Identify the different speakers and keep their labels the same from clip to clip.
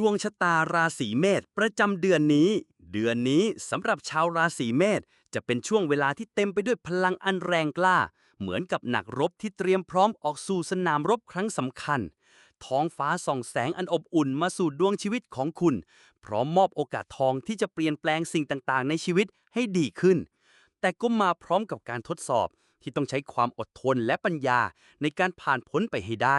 Speaker 1: ดวงชะตาราศีเมษประจำเดือนนี้ เดือนนี้สำหรับชาวราศีเมษจะเป็นช่วงเวลาที่เต็มไปด้วยพลังอันแรงกล้า เหมือนกับหนักรบที่เตรียมพร้อมออกสู่สนามรบครั้งสำคัญ ท้องฟ้าส่องแสงอันอบอุ่นมาสู่ดวงชีวิตของคุณ พร้อมมอบโอกาสทองที่จะเปลี่ยนแปลงสิ่งต่างๆ ในชีวิตให้ดีขึ้น แต่ก็มาพร้อมกับการทดสอบที่ต้องใช้ความอดทนและปัญญาในการผ่านพ้นไปให้ได้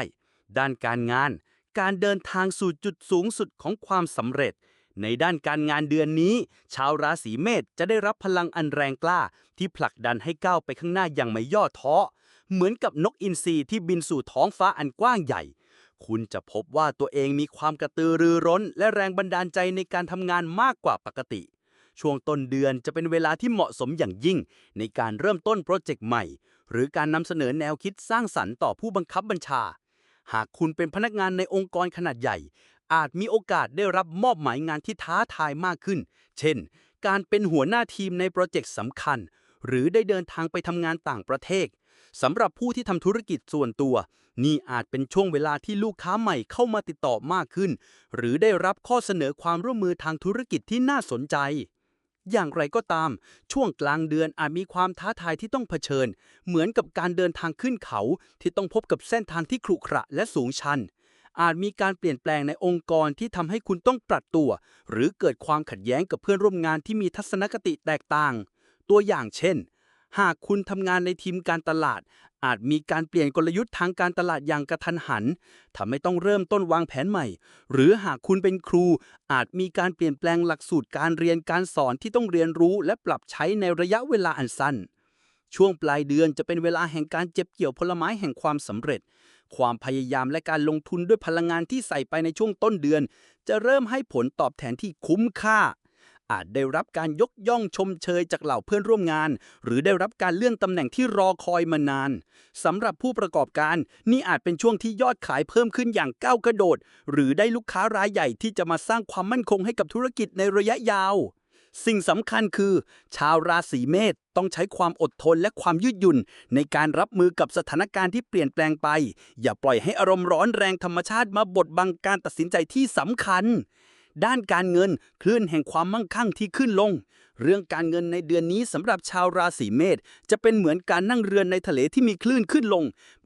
Speaker 1: ด้านการงาน การเดินทางสู่จุดสูงสุดของความสำเร็จ ในด้านการงานเดือนนี้ ชาวราศีเมษจะได้รับพลังอันแรงกล้า ที่ผลักดันให้ก้าวไปข้างหน้าอย่างไม่ย่อท้อ เหมือนกับนกอินทรีที่บินสู่ท้องฟ้าอันกว้างใหญ่ คุณจะพบว่าตัวเองมีความกระตือรือร้น และแรงบันดาลใจในการทำงานมากกว่าปกติช่วงต้นเดือนจะเป็นเวลาที่เหมาะสมอย่างยิ่ง ในการเริ่มต้นโปรเจกต์ใหม่ หรือการนำเสนอแนวคิดสร้างสรรค์ต่อผู้บังคับบัญชา หากคุณเป็นพนักงานในองค์กรขนาดใหญ่ อาจมีโอกาสได้รับมอบหมายงานที่ท้าทายมากขึ้น เช่น การเป็นหัวหน้าทีมในโปรเจกต์สำคัญ หรือได้เดินทางไปทำงานต่างประเทศสำหรับผู้ที่ทำธุรกิจส่วนตัว นี่อาจเป็นช่วงเวลาที่ลูกค้าใหม่เข้ามาติดต่อมากขึ้น หรือได้รับข้อเสนอความร่วมมือทางธุรกิจที่น่าสนใจ อย่างไรก็ตาม ช่วงกลางเดือนอาจมีความท้าทายที่ต้องเผชิญ เหมือนกับการเดินทางขึ้นเขาที่ต้องพบกับเส้นทางที่ขรุขระและสูงชัน อาจมีการเปลี่ยนแปลงในองค์กรที่ทำให้คุณต้องปรับตัว หรือเกิดความขัดแย้งกับเพื่อนร่วมงานที่มีทัศนคติแตกต่าง ตัวอย่างเช่น หากคุณทำงานในทีมการตลาด อาจมีการเปลี่ยนกลยุทธ์ทางการตลาดอย่างกระทันหันทำให้ต้องเริ่มต้นวางแผนใหม่ หรือหากคุณเป็นครู อาจมีการเปลี่ยนแปลงหลักสูตรการเรียนการสอนที่ต้องเรียนรู้และปรับใช้ในระยะเวลาอันสั้น ช่วงปลายเดือนจะเป็นเวลาแห่งการเจ็บเกี่ยวผลไม้แห่งความสำเร็จ ความพยายามและการลงทุนด้วยพลังงานที่ใส่ไปในช่วงต้นเดือน จะเริ่มให้ผลตอบแทนที่คุ้มค่า อาจได้รับการยกย่องชมเชยจากเหล่าเพื่อนร่วมงาน หรือได้รับการเลื่อนตำแหน่งที่รอคอยมานานสำหรับผู้ประกอบการนี่อาจเป็นช่วงที่ยอดขายเพิ่มขึ้นอย่างก้าวกระโดด หรือได้ลูกค้ารายใหญ่ที่จะมาสร้างความมั่นคงให้กับธุรกิจในระยะยาว สิ่งสำคัญคือ ชาวราศีเมษต้องใช้ความอดทนและความยืดหยุ่น ในการรับมือกับสถานการณ์ที่เปลี่ยนแปลงไป อย่าปล่อยให้อารมณ์ร้อนแรงธรรมชาติมาบดบังการตัดสินใจที่สำคัญ ด้านการเงินคลื่นแห่งความมั่งคั่งที่ขึ้นลง เรื่องการเงินในเดือนนี้สำหรับชาวราศีเมษจะเป็นเหมือนการนั่งเรือในทะเลที่มีคลื่นขึ้นลง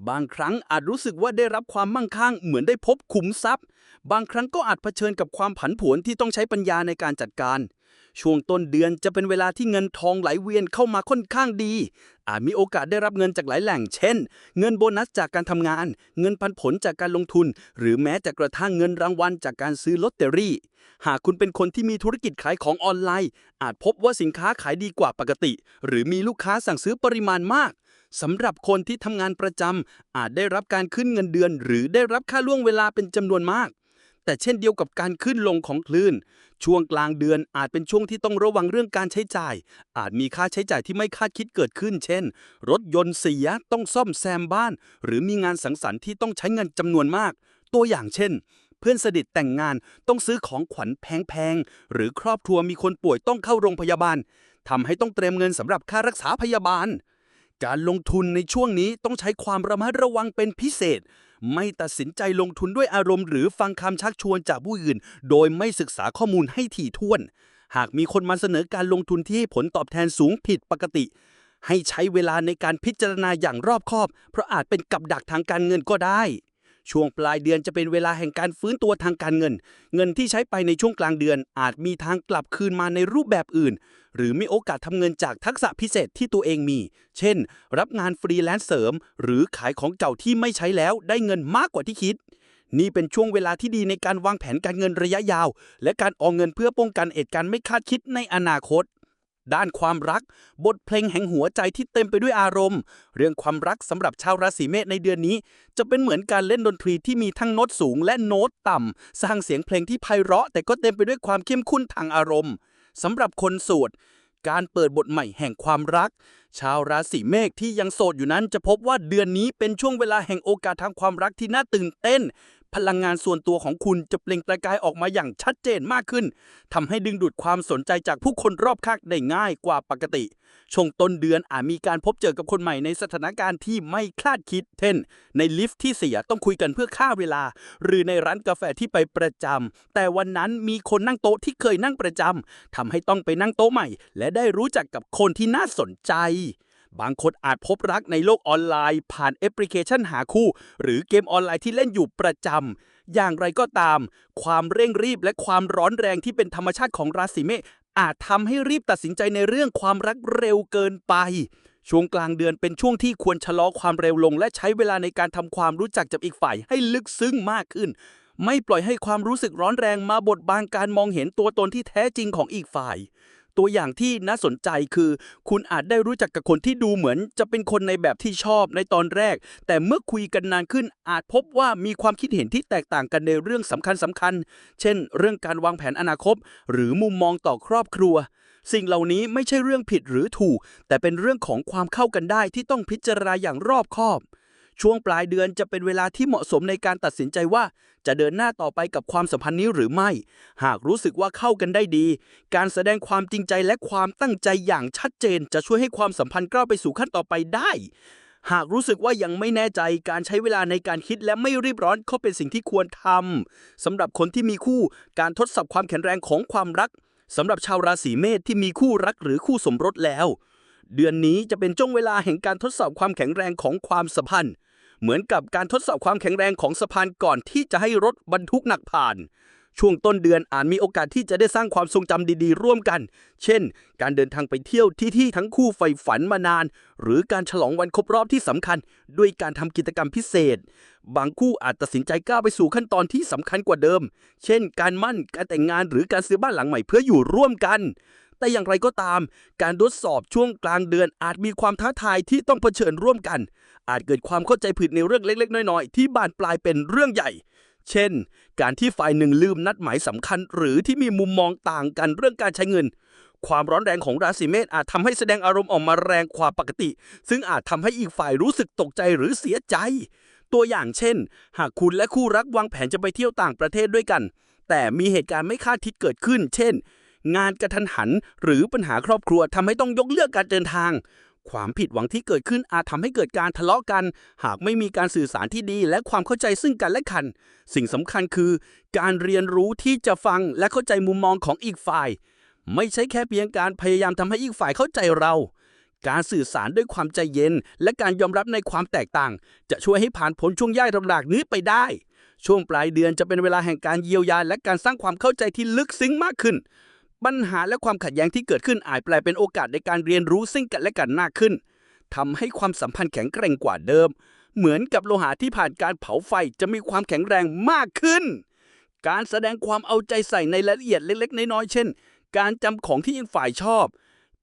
Speaker 1: บางครั้งอาจรู้สึกว่าได้รับความมั่งคั่ง เหมือนได้พบขุมทรัพย์ บางครั้งก็อาจเผชิญกับความผันผวนที่ต้องใช้ปัญญาในการจัดการ ช่วงต้นเดือนจะเป็นเวลาที่เงินทองไหลเวียนเข้ามาค่อนข้างดี อาจมีโอกาสได้รับเงินจากหลายแหล่ง เช่น เงินโบนัสจากการทำงาน เงินปันผลจากการลงทุน หรือแม้แต่กระทั่งเงินรางวัลจากการซื้อลอตเตอรี่ หากคุณเป็นคนที่มีธุรกิจขายของออนไลน์ อาจพบว่าสินค้าขายดีกว่าปกติ หรือมีลูกค้าสั่งซื้อปริมาณมากสำหรับคนที่ทำงานประจำอาจได้รับการขึ้นเงินเดือน หรือได้รับค่าล่วงเวลาเป็นจำนวนมาก แต่เช่นเดียวกับการขึ้นลงของคลื่น ช่วงกลางเดือนอาจเป็นช่วงที่ต้องระวังเรื่องการใช้จ่าย อาจมีค่าใช้จ่ายที่ไม่คาดคิดเกิดขึ้น เช่น รถยนต์เสียต้องซ่อมแซมบ้าน หรือมีงานสังสรรค์ที่ต้องใช้เงินจำนวนมาก ตัวอย่างเช่น เพื่อนสนิทแต่งงานต้องซื้อของขวัญแพงๆหรือครอบครัวมีคนป่วยต้องเข้าโรงพยาบาลทำให้ต้องเตรียมเงินสำหรับค่ารักษาพยาบาลการลงทุนในช่วงนี้ต้องใช้ความระมัดระวังเป็นพิเศษ ไม่ตัดสินใจลงทุนด้วยอารมณ์หรือฟังคำชักชวนจากผู้อื่น โดยไม่ศึกษาข้อมูลให้ถี่ถ้วน หากมีคนมาเสนอการลงทุนที่ให้ผลตอบแทนสูงผิดปกติ ให้ใช้เวลาในการพิจารณาอย่างรอบคอบ เพราะอาจเป็นกับดักทางการเงินก็ได้ ช่วงปลายเดือนจะเป็นเวลาแห่งการฟื้นตัวทางการเงิน เงินที่ใช้ไปในช่วงกลางเดือน อาจมีทางกลับคืนมาในรูปแบบอื่น หรือมีโอกาสทำเงินจากทักษะพิเศษที่ตัวเองมี เช่น รับงานฟรีแลนซ์เสริม หรือขายของเก่าที่ไม่ใช้แล้วได้เงินมากกว่าที่คิด นี่เป็นช่วงเวลาที่ดีในการวางแผนการเงินระยะยาว และการออมเงินเพื่อป้องกันเหตุการณ์ไม่คาดคิดในอนาคต ด้านความรัก บทเพลงแห่งหัวใจที่เต็มไปด้วยอารมณ์ เรื่องความรักสำหรับชาวราศีเมษในเดือนนี้ จะเป็นเหมือนการเล่นดนตรีที่มีทั้งโน้ตสูงและโน้ตต่ำ สร้างเสียงเพลงที่ไพเราะ แต่ก็เต็มไปด้วยความเข้มข้นทางอารมณ์สำหรับคนโสดการเปิดบทใหม่แห่งความรัก ชาวราศีเมษที่ยังโสดอยู่นั้นจะพบว่าเดือนนี้เป็นช่วงเวลาแห่งโอกาสทางความรักที่น่าตื่นเต้น
Speaker 2: พลังงานส่วนตัวของคุณจะเปล่งประกายออกมาอย่างชัดเจนมากขึ้นทำให้ดึงดูดความสนใจจากผู้คนรอบข้างได้ง่ายกว่าปกติ ช่วงต้นเดือนอาจมีการพบเจอกับคนใหม่ในสถานการณ์ที่ไม่คาดคิด เช่น ในลิฟต์ที่เสียต้องคุยกันเพื่อค่าเวลา หรือในร้านกาแฟที่ไปประจำแต่วันนั้นมีคนนั่งโต๊ะที่เคยนั่งประจำทำให้ต้องไปนั่งโต๊ะใหม่ และได้รู้จักกับคนที่น่าสนใจ บางคนอาจพบรักในโลกออนไลน์ ผ่านแอปพลิเคชันหาคู่ หรือเกมออนไลน์ที่เล่นอยู่ประจำ อย่างไรก็ตาม ความเร่งรีบและความร้อนแรงที่เป็นธรรมชาติของราศีเมษอาจทำให้รีบตัดสินใจในเรื่องความรักเร็วเกินไป ช่วงกลางเดือนเป็นช่วงที่ควรชะลอความเร็วลง และใช้เวลาในการทำความรู้จักกับอีกฝ่ายให้ลึกซึ้งมากขึ้น ไม่ปล่อยให้ความรู้สึกร้อนแรงมาบดบังการมองเห็นตัวตนที่แท้จริงของอีกฝ่าย ตัวอย่างที่น่าสนใจคือ คุณอาจได้รู้จักกับคนที่ดูเหมือน จะเป็นคนในแบบที่ชอบในตอนแรก แต่เมื่อคุยกันนานขึ้นอาจพบว่ามีความคิดเห็นที่แตกต่างกันในเรื่องสำคัญสำคัญๆเช่น เรื่องการวางแผนอนาคต หรือมุมมองต่อครอบครัว สิ่งเหล่านี้ไม่ใช่เรื่องผิดหรือถูก แต่เป็นเรื่องของความเข้ากันได้ที่ต้องพิจารณาอย่างรอบคอบ ช่วงปลายเดือนจะเป็นเวลาที่เหมาะสมในการตัดสินใจว่า จะเดินหน้าต่อไปกับความสัมพันธ์นี้หรือไม่ หากรู้สึกว่าเข้ากันได้ดี การแสดงความจริงใจและความตั้งใจอย่างชัดเจน จะช่วยให้ความสัมพันธ์ก้าวไปสู่ขั้นต่อไปได้ หากรู้สึกว่ายังไม่แน่ใจการใช้เวลาในการคิดและไม่รีบร้อนก็เป็นสิ่งที่ควรทำสำหรับคนที่มีคู่การทดสอบความแข็งแรงของความรักสำหรับชาวราศีเมษที่มีคู่รักหรือคู่สมรสแล้ว เดือนนี้จะเป็นช่วงเวลาแห่งการทดสอบความแข็งแรงของความสัมพันธ์ เหมือนกับการทดสอบความแข็งแรงของสะพานก่อนที่จะให้รถบรรทุกหนักผ่าน ช่วงต้นเดือนอาจมีโอกาสที่จะได้สร้างความทรงจำดีๆ ร่วมกัน เช่น การเดินทางไปเที่ยวที่ที่ทั้งคู่ใฝ่ฝันมานาน หรือการฉลองวันครบรอบที่สำคัญ ด้วยการทำกิจกรรมพิเศษ บางคู่อาจตัดสินใจก้าวไปสู่ขั้นตอนที่สำคัญกว่าเดิม เช่น การมั่น การแต่งงาน หรือการซื้อบ้านหลังใหม่เพื่ออยู่ร่วมกันแต่อย่างไรก็ตาม การทดสอบช่วงกลางเดือนอาจมีความท้าทายที่ต้องเผชิญร่วมกัน อาจเกิดความเข้าใจผิดในเรื่องเล็ก ๆ น้อยๆ ที่บานปลายเป็นเรื่องใหญ่ เช่น การที่ฝ่ายหนึ่งลืมนัดหมายสำคัญ หรือที่มีมุมมองต่างกันเรื่องการใช้เงิน ความร้อนแรงของราศีเมษอาจทำให้แสดงอารมณ์ออกมาแรงกว่าปกติ ซึ่งอาจทำให้อีกฝ่ายรู้สึกตกใจหรือเสียใจ ตัวอย่างเช่น หากคุณและคู่รักวางแผนจะไปเที่ยวต่างประเทศด้วยกัน แต่มีเหตุการณ์ไม่คาดคิดเกิดขึ้น เช่นงานกระทันหันหรือปัญหาครอบครัวทำให้ต้องยกเลิกการเดินทาง ความผิดหวังที่เกิดขึ้นอาจทำให้เกิดการทะเลาะกัน หากไม่มีการสื่อสารที่ดีและความเข้าใจซึ่งกันและกัน สิ่งสำคัญคือ การเรียนรู้ที่จะฟังและเข้าใจมุมมองของอีกฝ่าย ไม่ใช่แค่เพียงการพยายามทำให้อีกฝ่ายเข้าใจเรา การสื่อสารด้วยความใจเย็น และการยอมรับในความแตกต่าง จะช่วยให้ผ่านพ้นช่วงยากลำบากนี้ไปได้ ช่วงปลายเดือนจะเป็นเวลาแห่งการเยียวยา และการสร้างความเข้าใจที่ลึกซึ้งมากขึ้น ปัญหาและความขัดแย้งที่เกิดขึ้นอาจแปลเป็นโอกาสในการเรียนรู้ซึ่งกันและกันมากขึ้นทำให้ความสัมพันธ์แข็งแกร่งกว่าเดิม เหมือนกับโลหะที่ผ่านการเผาไฟจะมีความแข็งแรงมากขึ้น การแสดงความเอาใจใส่ในรายละเอียดเล็ก ๆ น้อยๆเช่น การจำของที่อีกฝ่ายชอบ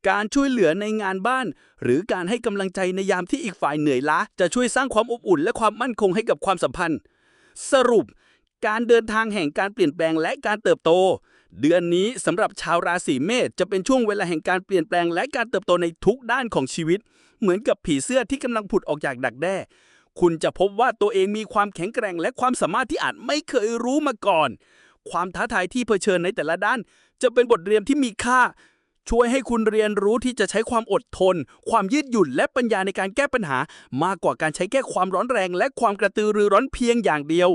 Speaker 2: การช่วยเหลือในงานบ้าน หรือการให้กำลังใจในยามที่อีกฝ่ายเหนื่อยล้า จะช่วยสร้างความอบอุ่น และความมั่นคงให้กับความสัมพันธ์ สรุป การเดินทางแห่งการเปลี่ยนแปลงและการเติบโต เดือนนี้สำหรับชาวราศีเมษจะเป็นช่วงเวลาแห่งการเปลี่ยนแปลงและการเติบโตในทุกด้านของชีวิต เหมือนกับผีเสื้อที่กำลังผุดออกจากดักแด้ คุณจะพบว่าตัวเองมีความแข็งแกร่ง และความสามารถที่อาจไม่เคยรู้มาก่อน ความท้าทายที่เผชิญในแต่ละด้าน จะเป็นบทเรียนที่มีค่า ช่วยให้คุณเรียนรู้ที่จะใช้ความอดทน ความยืดหยุ่นและปัญญาในการแก้ปัญหา มากกว่าการใช้แก้ความร้อนแรง และความกระตือรือร้นเพียงอย่างเดียว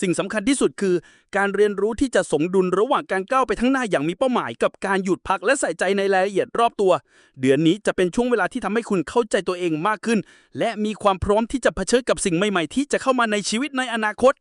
Speaker 2: สิ่งสำคัญที่สุดคือ การเรียนรู้ที่จะสมดุลระหว่างการก้าวไปข้างหน้าอย่างมีเป้าหมาย กับการหยุดพักและใส่ใจในรายละเอียดรอบตัว เดือนนี้จะเป็นช่วงเวลาที่ทำให้คุณเข้าใจตัวเองมากขึ้น และมีความพร้อมที่จะเผชิญกับสิ่งใหม่ๆ ที่จะเข้ามาในชีวิตในอนาคต